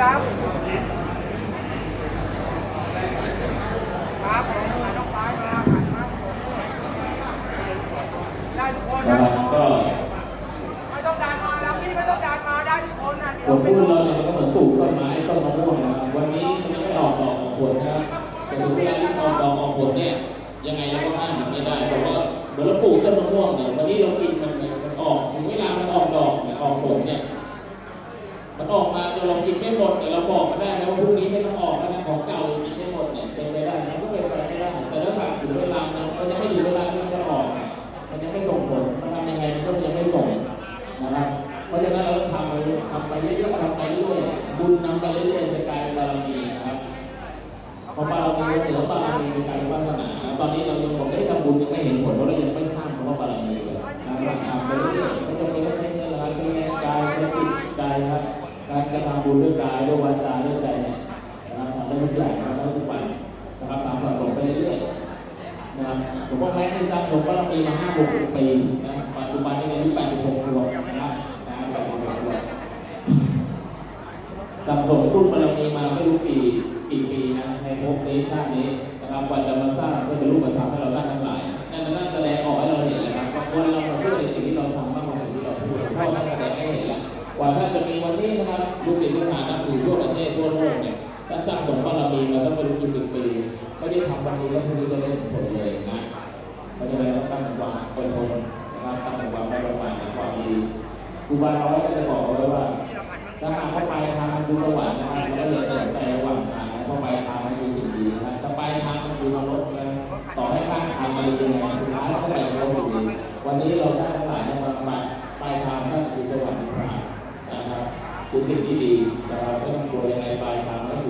ครับ ครับผมนออกซ้ายมาหันมาได้ทุกคนนะนะครับก็ไม่ต้องดันมาแล้วพี่ไม่ต้องดันมาได้ทุกคนนะผลพูดเราเนี่ยมันก็เหมือนปลูกต้นไม้ต้นมะม่วงนะครับวันนี้มันยังไม่ออกดอกออกผลนะครับแต่ถึงเวลาที่ออกดอกออกผลเนี่ยยังไงเราก็ห้ามมันไม่ได้เพราะว่าเหมือนเราปลูกต้นมะม่วงเนี่ยวันนี้เรากินมันเนี่ยมันออกถึงเวลามันออกดอกเนี่ยออกผลเนี่ย ออกมาจนเรากินไม่หมดเนี่ยเราบอกมาได้แล้วว่าพรุ่งนี้ไม่ต้องออกแล้วนะของเก่ายังกินไม่หมดเนี่ยเป็นไปได้มันก็เป็นไปไม่ได้แต่ถ้าผ่านถึงเวลาเนี่ยมันยังไม่ถึงเวลาที่มันจะออกเนี่ยมันยังไม่ส่งผลมันทำยังไงมันก็ยังไม่ส่งนะครับเพราะฉะนั้นเราต้องทำไปทำไปเรื่อยๆทำไปเรื่อยๆบุญนำไปเรื่อยๆจะกลายเป็นบารมีนะครับพอบารมีเหนือบารมีำบุญด้วยกายด้วยวาจาด้วยใจเนี่ยนะครับทำได้ทุกอย่างนะครับทุกวันนะครับตามสะสมไปเรื่อยๆนะครับผมว่าแม้ที่สร้างผมก็มีมาห้าหกปีนะปัจจุบันนี้อายุแปดสิบหกขวบนะครับนะแปดสิบหกขวบสั่งสมรุ่นบารมีมาไม่รู้กี่กี่ปีนะในภพนี้ชาตินี้นะครับกว่าจะมาสร้างเพื่อเป็นรูปธรรมให้เราได้ทั้งหลายนั่นนั่นแสดงออกให้เราเห็นเลยครับว่าคนเราเชื่อในสิ่งที่เราทำมากกว่าสิ่งที่เราพูดเพ่อท่นแสดงให้เห็น วกว่าท่าจะมีวันนี้นะครับลูกศิษย์ลูกหานับถือทั่วประเทศทั่วโลกเนี่ยท่านสร้างสมบารมีมาต้องไม่รู้กี่สิบปีไม่ได้ทำวันนี้แล้วพรุ่งนี้จะได้ผลเลยนะเพราะฉะนั้นเราตั้งความอดทนนะครับตั้งความได้ประมาณความดีครูบาเราก็จะบอกเอาไว้ว่าถ้าหากเข้าไปทางมันคือสวรรค์นะครับเราก็อย่าสนใจระหว่างทางนะเพราไปทางมันคือสิ่งดีนะครับถ้าไปทางมันคือนรกนะต่อให้ข้างทางมาดียังไงสุดท้ายเราก็ไปนรกอยู่ดีวันนี้เราท่าน สิ่งที่ดีนะครับไม่ต้องกลัวยังไงไปลายทางก็คือ